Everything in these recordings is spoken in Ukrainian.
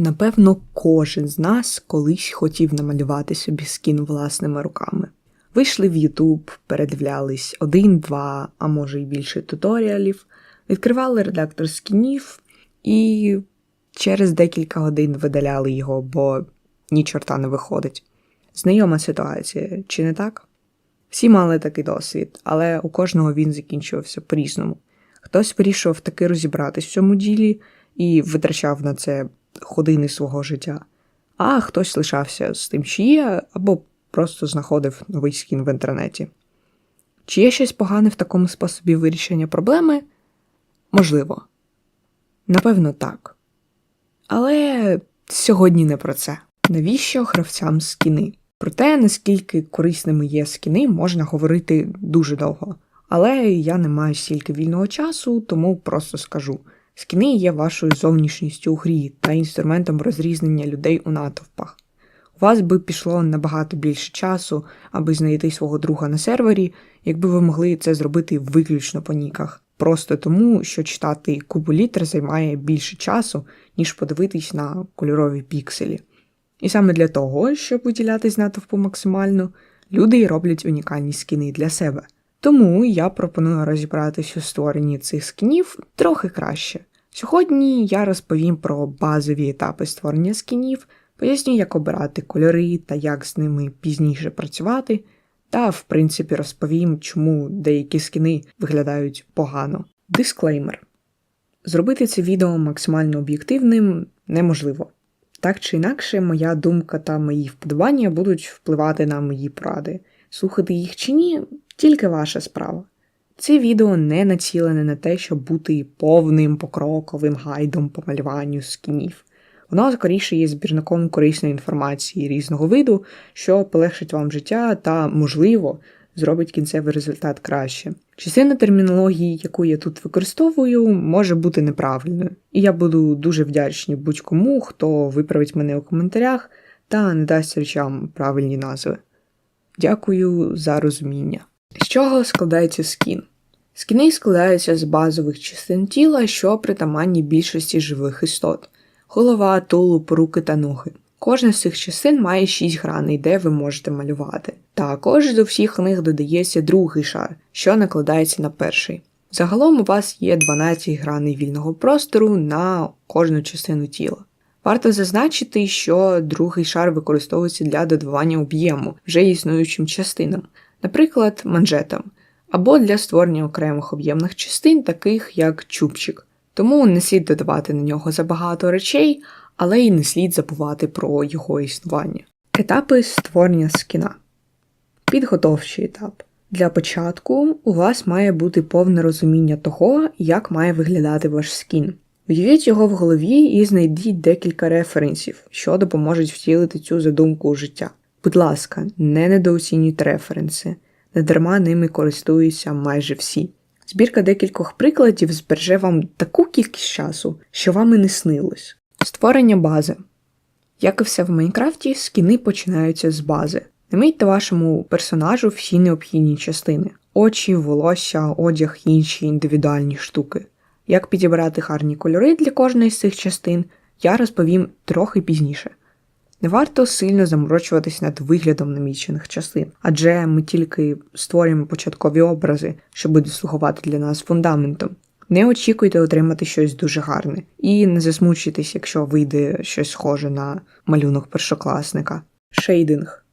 Напевно, кожен з нас колись хотів намалювати собі скін власними руками. Вийшли в YouTube, передивлялись один, два, а може й більше туторіалів, відкривали редактор скінів і через декілька годин видаляли його, бо ні чорта не виходить. Знайома ситуація, чи не так? Всі мали такий досвід, але у кожного він закінчувався по-різному. Хтось вирішував таки розібратись в цьому ділі і витрачав на це години свого життя, а хтось лишався з тим, що є, або просто знаходив новий скін в інтернеті. Чи є щось погане в такому способі вирішення проблеми? Можливо. Напевно, так. Але сьогодні не про це. Навіщо гравцям скіни? Про те, наскільки корисними є скіни, можна говорити дуже довго. Але я не маю стільки вільного часу, тому просто скажу: скіни є вашою зовнішністю у грі та інструментом розрізнення людей у натовпах. У вас би пішло набагато більше часу, аби знайти свого друга на сервері, якби ви могли це зробити виключно по ніках, просто тому, що читати кубу літер займає більше часу, ніж подивитись на кольорові пікселі. І саме для того, щоб виділятись натовпу максимально, люди й роблять унікальні скіни для себе. Тому я пропоную розібратись у створенні цих скінів трохи краще. Сьогодні я розповім про базові етапи створення скінів, поясню, як обирати кольори та як з ними пізніше працювати, та, в принципі, розповім, чому деякі скіни виглядають погано. Дисклеймер: зробити це відео максимально об'єктивним неможливо. Так чи інакше, моя думка та мої вподобання будуть впливати на мої поради. Слухати їх чи ні, тільки ваша справа. Це відео не націлене на те, щоб бути повним покроковим гайдом по малюванню скінів. Воно скоріше є збірником корисної інформації різного виду, що полегшить вам життя та, можливо, зробить кінцевий результат краще. Частина термінології, яку я тут використовую, може бути неправильною, і я буду дуже вдячний будь-кому, хто виправить мене у коментарях та не дасть речам правильні назви. Дякую за розуміння. З чого складається скін? Скіни складаються з базових частин тіла, що притаманні більшості живих істот: голова, тулуб, руки та ноги. Кожна з цих частин має 6 граней, де ви можете малювати. Також до всіх них додається другий шар, що накладається на перший. Загалом у вас є 12 граней вільного простору на кожну частину тіла. Варто зазначити, що другий шар використовується для додавання об'єму вже існуючим частинам, наприклад, манжетам, або для створення окремих об'ємних частин, таких як чубчик. Тому не слід додавати на нього забагато речей, але й не слід забувати про його існування. Етапи створення скіна. Підготовчий етап. Для початку у вас має бути повне розуміння того, як має виглядати ваш скін. Уявіть його в голові і знайдіть декілька референсів, що допоможуть втілити цю задумку у життя. Будь ласка, не недооцінюйте референси, недарма ними користуються майже всі. Збірка декількох прикладів збереже вам таку кількість часу, що вам і не снилось. Створення бази. Як і все в Майнкрафті, скіни починаються з бази. Намийте вашому персонажу всі необхідні частини: очі, волосся, одяг і інші індивідуальні штуки. Як підібрати гарні кольори для кожної з цих частин, я розповім трохи пізніше. Не варто сильно заморочуватись над виглядом намічених частин, адже ми тільки створюємо початкові образи, що буде слугувати для нас фундаментом. Не очікуйте отримати щось дуже гарне, і не засмучуйтесь, якщо вийде щось схоже на малюнок першокласника. Шейдинг.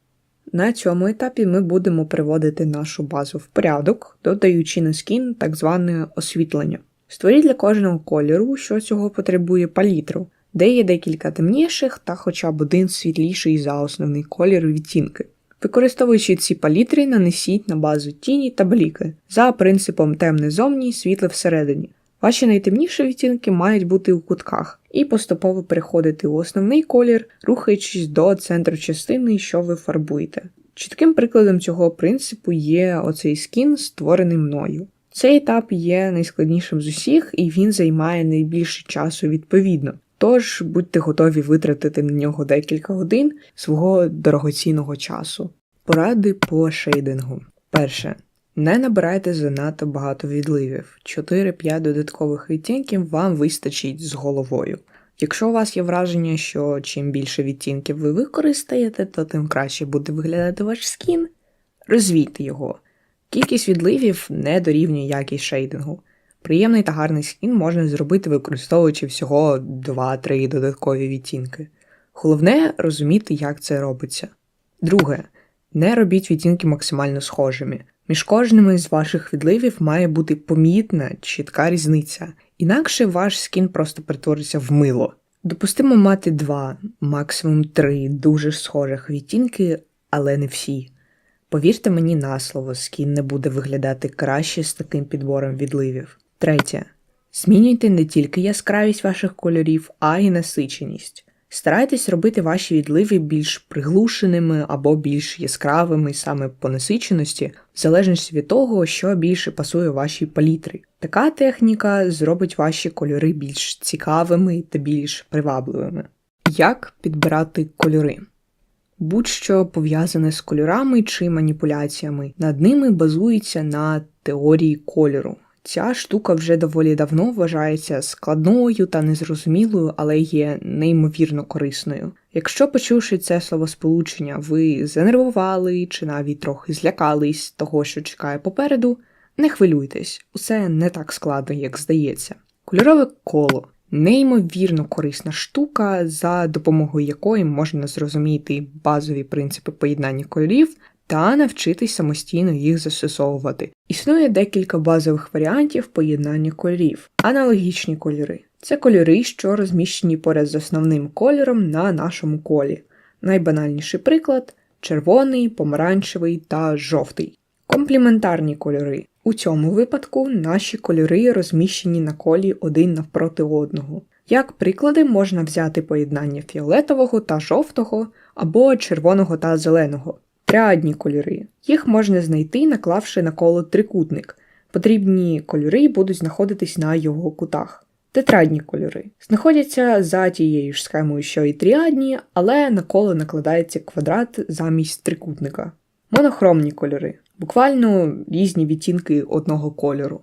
На цьому етапі ми будемо приводити нашу базу в порядок, додаючи на скін так зване освітлення. Створіть для кожного кольору, що цього потребує палітру, де є декілька темніших та хоча б один світліший за основний колір відтінки. Використовуючи ці палітри, нанесіть на базу тіні та бліки за принципом темне зовні, світле всередині. Ваші найтемніші відтінки мають бути у кутках і поступово переходити у основний колір, рухаючись до центру частини, що ви фарбуєте. Чітким прикладом цього принципу є оцей скін, створений мною. Цей етап є найскладнішим з усіх, і він займає найбільше часу відповідно. Тож будьте готові витратити на нього декілька годин свого дорогоцінного часу. Поради по шейдингу. Перше. Не набирайте занадто багато відливів. 4-5 додаткових відтінків вам вистачить з головою. Якщо у вас є враження, що чим більше відтінків ви використаєте, то тим краще буде виглядати ваш скін, розвійте його. Кількість відливів не дорівнює якість шейдингу. Приємний та гарний скін можна зробити, використовуючи всього 2-3 додаткові відтінки. Головне розуміти, як це робиться. Друге, не робіть відтінки максимально схожими. Між кожним з ваших відливів має бути помітна, чітка різниця, інакше ваш скін просто перетвориться в мило. Допустимо мати два, максимум три дуже схожих відтінки, але не всі. Повірте мені на слово, скін не буде виглядати краще з таким підбором відливів. Третє. Змінюйте не тільки яскравість ваших кольорів, а й насиченість. Старайтесь робити ваші відливи більш приглушеними або більш яскравими саме по насиченості, в залежності від того, що більше пасує вашій палітрі. Така техніка зробить ваші кольори більш цікавими та більш привабливими. Як підбирати кольори? Будь-що пов'язане з кольорами чи маніпуляціями, над ними базується на теорії кольору. Ця штука вже доволі давно вважається складною та незрозумілою, але є неймовірно корисною. Якщо, почувши це словосполучення, ви занервували чи навіть трохи злякались того, що чекає попереду, не хвилюйтесь, усе не так складно, як здається. Кольорове коло неймовірно корисна штука, за допомогою якої можна зрозуміти базові принципи поєднання кольорів та навчитись самостійно їх застосовувати. Існує декілька базових варіантів поєднання кольорів, аналогічні кольори. Це кольори, що розміщені поряд з основним кольором на нашому колі. Найбанальніший приклад червоний, помаранчевий та жовтий. Компліментарні кольори. У цьому випадку наші кольори розміщені на колі один навпроти одного. Як приклади можна взяти поєднання фіолетового та жовтого або червоного та зеленого. Тріадні кольори. Їх можна знайти, наклавши на коло трикутник. Потрібні кольори будуть знаходитись на його кутах. Тетрадні кольори знаходяться за тією ж схемою, що і тріадні, але на коло накладається квадрат замість трикутника. Монохромні кольори буквально різні відтінки одного кольору.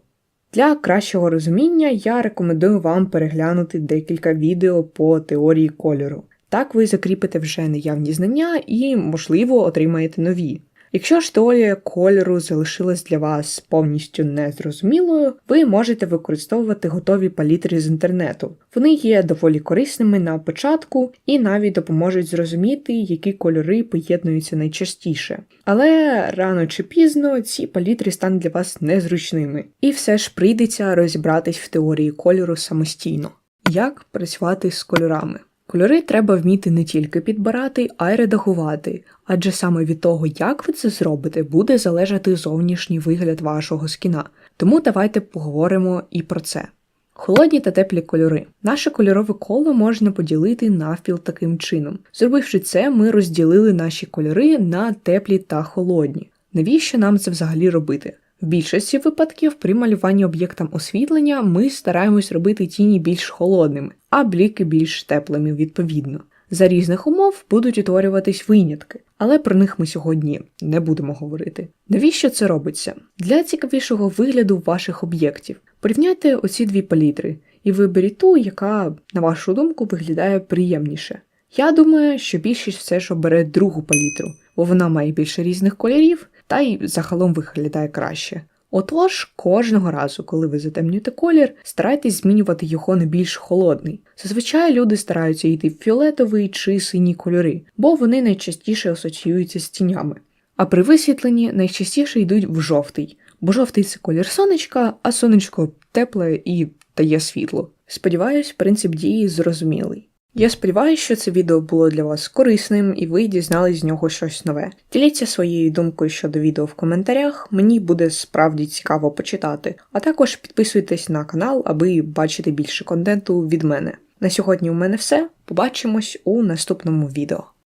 Для кращого розуміння я рекомендую вам переглянути декілька відео по теорії кольору. Так ви закріпите вже наявні знання і, можливо, отримаєте нові. Якщо ж теорія кольору залишилась для вас повністю незрозумілою, ви можете використовувати готові палітри з інтернету. Вони є доволі корисними на початку і навіть допоможуть зрозуміти, які кольори поєднуються найчастіше. Але рано чи пізно ці палітри стануть для вас незручними, і все ж прийдеться розібратись в теорії кольору самостійно. Як працювати з кольорами? Кольори треба вміти не тільки підбирати, а й редагувати, адже саме від того, як ви це зробите, буде залежати зовнішній вигляд вашого скіна. Тому давайте поговоримо і про це. Холодні та теплі кольори. Наше кольорове коло можна поділити навпіл таким чином. Зробивши це, ми розділили наші кольори на теплі та холодні. Навіщо нам це взагалі робити? В більшості випадків при малюванні об'єктам освітлення ми стараємось робити тіні більш холодними, а бліки більш теплими відповідно. За різних умов будуть утворюватись винятки, але про них ми сьогодні не будемо говорити. Навіщо це робиться? Для цікавішого вигляду ваших об'єктів. Порівняйте оці дві палітри і виберіть ту, яка, на вашу думку, виглядає приємніше. Я думаю, що більшість все ж обере другу палітру, бо вона має більше різних кольорів та й загалом виглядає краще. Отож, кожного разу, коли ви затемнюєте колір, старайтесь змінювати його на більш холодний. Зазвичай люди стараються йти в фіолетовий чи синій кольори, бо вони найчастіше асоціюються з тінями. А при висвітленні найчастіше йдуть в жовтий, бо жовтий це колір сонечка, а сонечко тепле і дає світло. Сподіваюсь, принцип дії зрозумілий. Я сподіваюся, що це відео було для вас корисним і ви дізнались з нього щось нове. Діліться своєю думкою щодо відео в коментарях, мені буде справді цікаво почитати. А також підписуйтесь на канал, аби бачити більше контенту від мене. На сьогодні у мене все. Побачимось у наступному відео.